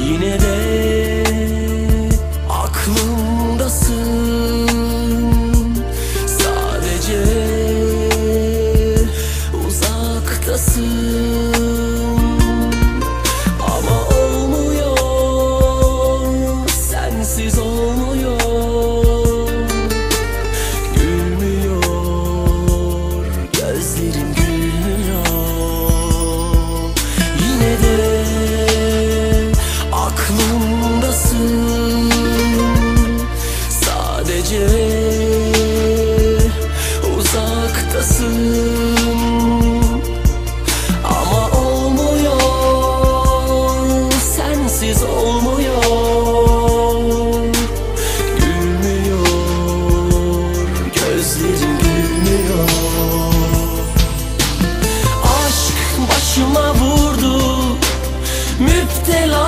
Yine de Stay long.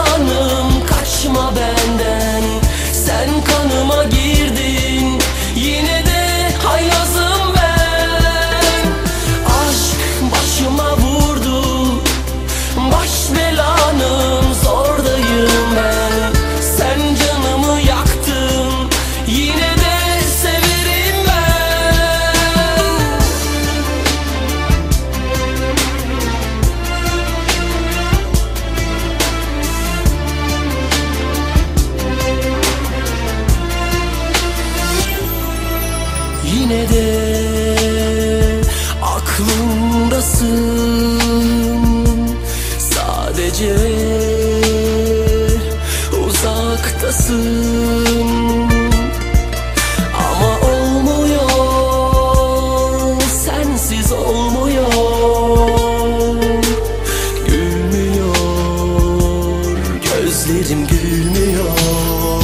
yine de aklımdasın. Sadece uzaktasın. Ama olmuyor, sensiz olmuyor. Gülmüyor, gözlerim gülmüyor.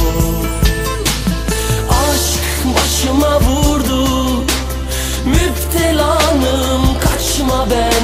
Love the